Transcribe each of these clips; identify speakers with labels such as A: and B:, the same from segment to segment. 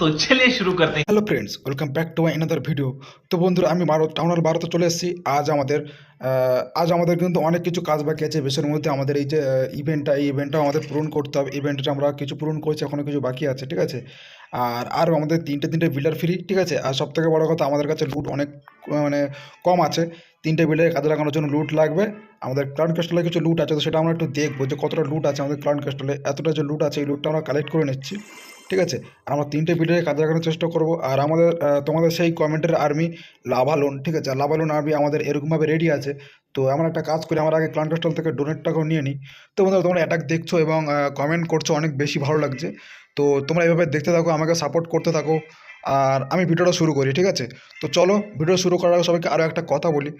A: তো চলে শুরু করতে।
B: Hello friends welcome back to my another video তো বন্ধুরা আমি ভারত টাউনার ভারতে চলে এসেছি। আজ আমাদের আজ আমাদের কিন্তু অনেক কিছু কাজ বাকি আছে। বেশের মধ্যে আমাদের এই যে ইভেন্টটা এই ইভেন্টটা আমাদের পূরণ করতে হবে। ইভেন্টটা আমরা কিছু পূরণ করছি এখনও কিছু বাকি আছে ঠিক আছে? আর আর আমাদের তিনটে তিনটে বিল্ডার ফ্রি ঠিক আছে? আর সব থেকে বড়ো কথা, আমাদের কাছে লুট অনেক মানে কম আছে। তিনটে বিল্ডারে কাজে লাগানোর জন্য লুট লাগবে। আমাদের ক্লাউড ক্যাস্টলে কিছু লুট আছে, তো সেটা আমরা একটু দেখব যে কতটা লুট আছে আমাদের ক্লাউড ক্যাস্টলে এতটা যে লুট আছে, এই লুটটা আমরা কালেক্ট করে নিচ্ছি, ঠিক আছে? আর আমরা তিনটে বিল্ডারে কাজে লাগানোর চেষ্টা করব। আর আমাদের তোমাদের সেই কমেন্টের আর্মি লাভালোন ঠিক আছে? লাভালোন আর্মি আমাদের এরকমভাবে রেডি আছে। তো আমরা একটা কাজ করি, আমরা আগে ক্লান ক্যাস্টল থেকে ডোনেটটাকেও নিয়ে নিই। তো বন্ধুরা, তোমরা অ্যাটাক দেখছ এবং কমেন্ট করছ, অনেক বেশি ভালো লাগছে। তো তোমরা এভাবে দেখতে থাকো আমাকে সাপোর্ট করতে থাকো। আর আমি ভিডিওটা শুরু করি ঠিক আছে? তো চলো ভিডিও শুরু করার আগে সবাইকে আরও একটা কথা বলি।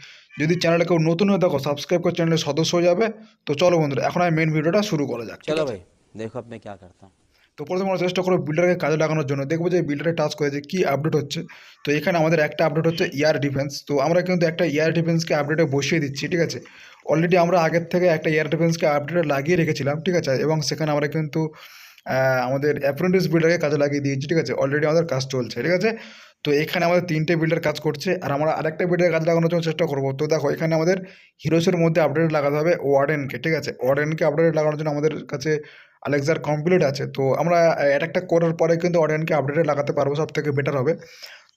B: যদি চ্যানেলে কেউ নতুন হয়ে থাকো সাবস্ক্রাইব করে চ্যানেলের সদস্য হয়ে যাবে। তো চলো বন্ধুরা এখন আমি মেন ভিডিওটা শুরু করা যাক
C: চলো ভাই দেখো আপনি কি করতাম।
B: তো প্রথমে আমরা চেষ্টা করব বিল্ডারকে কাজে লাগানোর জন্য। দেখব যে বিল্ডারে টাচ করে যে কী আপডেট হচ্ছে। তো এখানে আমাদের একটা আপডেট হচ্ছে ইয়ার ডিফেন্স তো আমরা কিন্তু একটা ইয়ার ডিফেন্সকে আপডেটে বসিয়ে দিচ্ছি ঠিক আছে? অলরেডি আমরা আগের থেকে একটা ইয়ার ডিফেন্সকে আপডেটে লাগিয়ে রেখেছিলাম ঠিক আছে? এবং সেখানে আমরা কিন্তু আমাদের অ্যাপ্রেন্টিস বিল্ডারকে কাজে লাগিয়ে দিয়েছি, ঠিক আছে? অলরেডি আমাদের কাজ চলছে, ঠিক আছে? তো এখানে আমাদের তিনটে বিল্ডার কাজ করছে, আর আমরা আরেকটা বিল্ডার কাজ লাগানোর জন্য চেষ্টা করব। তো দেখো, এখানে আমাদের হিরোসের মধ্যে আপডেট লাগাতে হবে ওয়ার্ডেনকে ঠিক আছে? ওয়ার্ডেনকে আপডেট লাগানোর জন্য আমাদের কাছে আলেক্সার কমপ্লিট আছে। তো আমরা অ্যাটাকটা করার পরে কিন্তু অডিয়েন্সকে আপডেটে লাগাতে পারব সব থেকে বেটার হবে।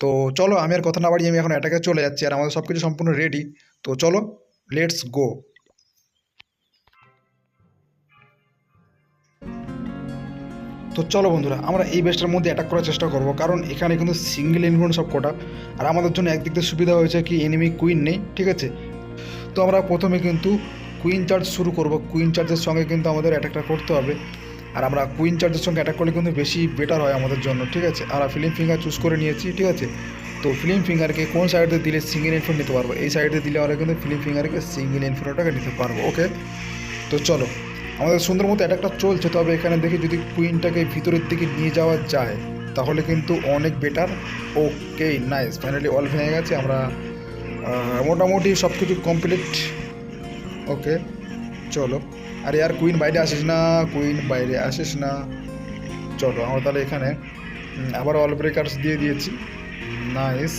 B: তো চলো, আমি আর কথা না বাড়িয়ে আমি এখন অ্যাটাকে চলে যাচ্ছি, আর আমাদের সব কিছু সম্পূর্ণ রেডি তো চলো লেটস গো তো চলো বন্ধুরা, আমরা এই বেস্টের মধ্যে অ্যাটাক করার চেষ্টা করব, কারণ এখানে কিন্তু সিঙ্গেল ইনভেন্ট সব কটা। আর আমাদের জন্য একদিক দিয়ে সুবিধা হয়েছে কি এনিমি কুইন নেই, ঠিক আছে? তো আমরা প্রথমে কিন্তু কুইন চার্জ শুরু করব। কুইন চার্জের সঙ্গে কিন্তু আমাদের অ্যাটাকটা করতে হবে। আর আমরা কুইন চার্জের সঙ্গে অ্যাটাক করলে কিন্তু বেশি বেটার হয় আমাদের জন্য, ঠিক আছে? আমরা ফিল্ম ফিঙ্গার চুজ করে নিয়েছি, ঠিক আছে? তো ফিল্ম ফিঙ্গারকে কোন সাইডে দিলে সিঙ্গেল ইনফ্রন্ট নিতে পারব? এই সাইডে দিলে আমরা কিন্তু ফিল্ম ফিঙ্গারকে সিঙ্গেল ইনফ্রন্টটাকে নিতে পারব ওকে তো চলো। আমাদের সুন্দর মতো অ্যাটাকটা চলছে, তবে এখানে দেখি যদি কুইনটাকে ভিতরের দিকে নিয়ে যাওয়া যায়, তাহলে কিন্তু অনেক better okay nice finally all ভেঙে গেছে, আমরা মোটামুটি সব কিছু কমপ্লিট ওকে চলো। আরে আর কুইন বাইরে আসিস না কুইন বাইরে আসিস না। চলো, আমরা তাহলে এখানে আবার অল ব্রেকার্স দিয়ে দিয়েছি। নাইস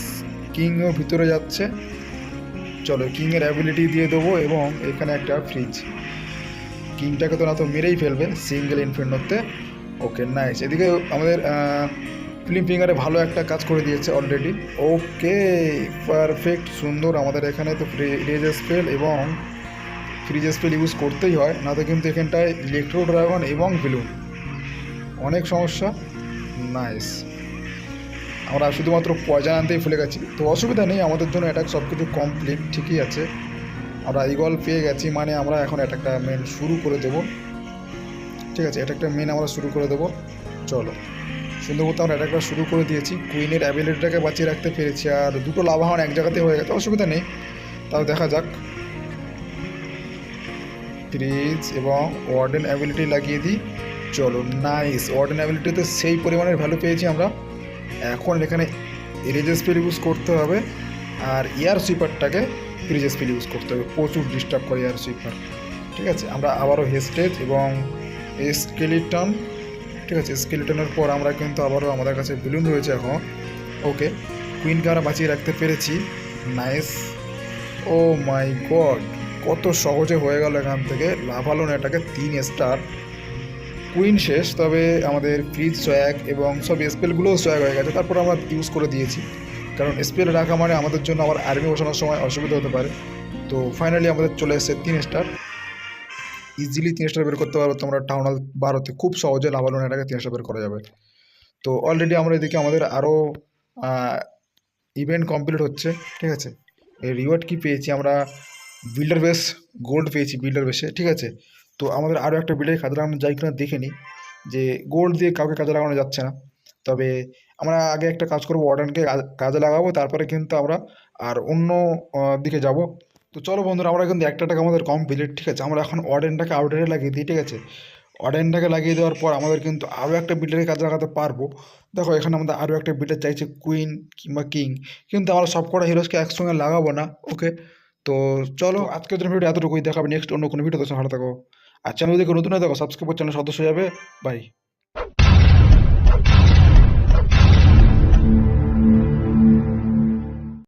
B: কিংও ভিতরে যাচ্ছে। চলো কিংয়ের অ্যাবিলিটি দিয়ে দেবো এবং এখানে একটা ফ্রিজ কিংটাকে তো না তো মেরেই ফেলবে সিঙ্গেল ইনফিনিটতে ওকে নাইস এদিকে আমাদের ফিল্ম ফিঙ্গারে ভালো একটা কাজ করে দিয়েছে অলরেডি ওকে পারফেক্ট সুন্দর। আমাদের এখানে তো রেজ স্পেল এবং ফ্রিজ স্পেল ইউজ করতেই হয়, না তো কিন্তু এখানটায় ইলেকট্রো ড্রাগন এবং বেলুন অনেক সমস্যা। নাইস আমরা শুধুমাত্র পয়জা আনতেই ভুলে গেছি। তো অসুবিধা নেই, আমাদের জন্য অ্যাটাক সব কিছু কমপ্লিট ঠিকই আছে। আমরা ইগল পেয়ে গেছি মানে আমরা এখন অ্যাটাকটা মেন শুরু করে দেবো। ঠিক আছে অ্যাটাকটা মেন আমরা শুরু করে দেবো। চলো সুন্দর মতো আমরা অ্যাটাকটা শুরু করে দিয়েছি। কুইনের অ্যাবিলিটিটাকে বাঁচিয়ে রাখতে পেরেছি, আর দুটো লাভাহন এক জায়গাতে হয়ে গেছে, অসুবিধা নেই। তাও দেখা যাক। ফ্রিজ এবং ওয়ার্ডেন অ্যাবিলিটি লাগিয়ে দিই। চলো নাইস ওয়ার্ডেন অ্যাবিলিটিতে সেই পরিমাণের ভ্যালু পেয়েছি আমরা। এখন এখানে ইরেজ স্পেল ইউজ করতে হবে, আর এয়ার সুইপারটাকে ফ্রিজ স্পেল ইউজ করতে হবে, প্রচুর ডিস্টার্ব করে এয়ার সুইপার ঠিক আছে, আমরা আবারও হেস্টেজ এবং স্কেলিটন ঠিক আছে স্কেলিটনের পর আমরা কিন্তু আবারও আমাদের কাছে বেলুন রয়েছে এখন। ওকে কুইনকে আমরা বাঁচিয়ে রাখতে পেরেছি। নাইস ও মাই গড কত সহজে হয়ে গেল এখান থেকে। লাভালোন এটাকে তিন স্টার কুইন শেষ, তবে আমাদের ফ্রিজ সোয়াগ এবং সব স্পেলগুলোও সোয়াগ হয়ে গেছে। তারপর আমরা ইউজ করে দিয়েছি। কারণ স্পেল রাখা মানে আমাদের জন্য আবার আর্মি বসানোর সময় অসুবিধা হতে পারে। তো ফাইনালি আমাদের চলে এসেছে তিন স্টার ইজিলি তিন স্টার বের করতে পারব তোমরা টাউন হল বারোতে। খুব সহজে লাভালোন এটাকে তিন স্টার বের করা যাবে। তো অলরেডি আমরা এদিকে আমাদের আরও ইভেন্ট কমপ্লিট হচ্ছে, ঠিক আছে? এই রিওয়ার্ড কি পেয়েছি আমরা? বিল্ডার বেস গোল্ড পেয়েছি বিল্ডার বেসে ঠিক আছে? তো আমাদের আরও একটা বিল্ডারে কাজে লাগানো যায় কিনা দেখে যে গোল্ড দিয়ে কাউকে কাজে লাগানো যাচ্ছে না। তবে আমরা আগে একটা কাজ করব অর্ডারকে কাজে লাগাবো, তারপরে কিন্তু আমরা আর অন্য দিকে যাব। তো চলো বন্ধুরা, আমরা কিন্তু একটা টাকা আমাদের কমপ্লিট ঠিক আছে? আমরা এখন অর্ডেনটাকে আউটারে লাগিয়ে দিই, ঠিক আছে? অর্ডেনটাকে লাগিয়ে দেওয়ার পর আমাদের কিন্তু আরও একটা বিল্ডারে কাজে লাগাতে পারব। দেখো, এখানে আমাদের আরও একটা বিল্ডার চাইছে কুইন কিংবা কিং কিন্তু আমরা সব কটা হিরোসকে একসঙ্গে লাগাবো না ওকে তো চলো, আজকের জন্য ভিডিও এতটুকুই। দেখাবে নেক্সট অন্য কোনো ভিডিও তো ভালো থাকো। আর চ্যানেল যদি নতুন হয়ে থাকো সাবস্ক্রাইব করে চ্যানেল সদস্য যাবে। বাই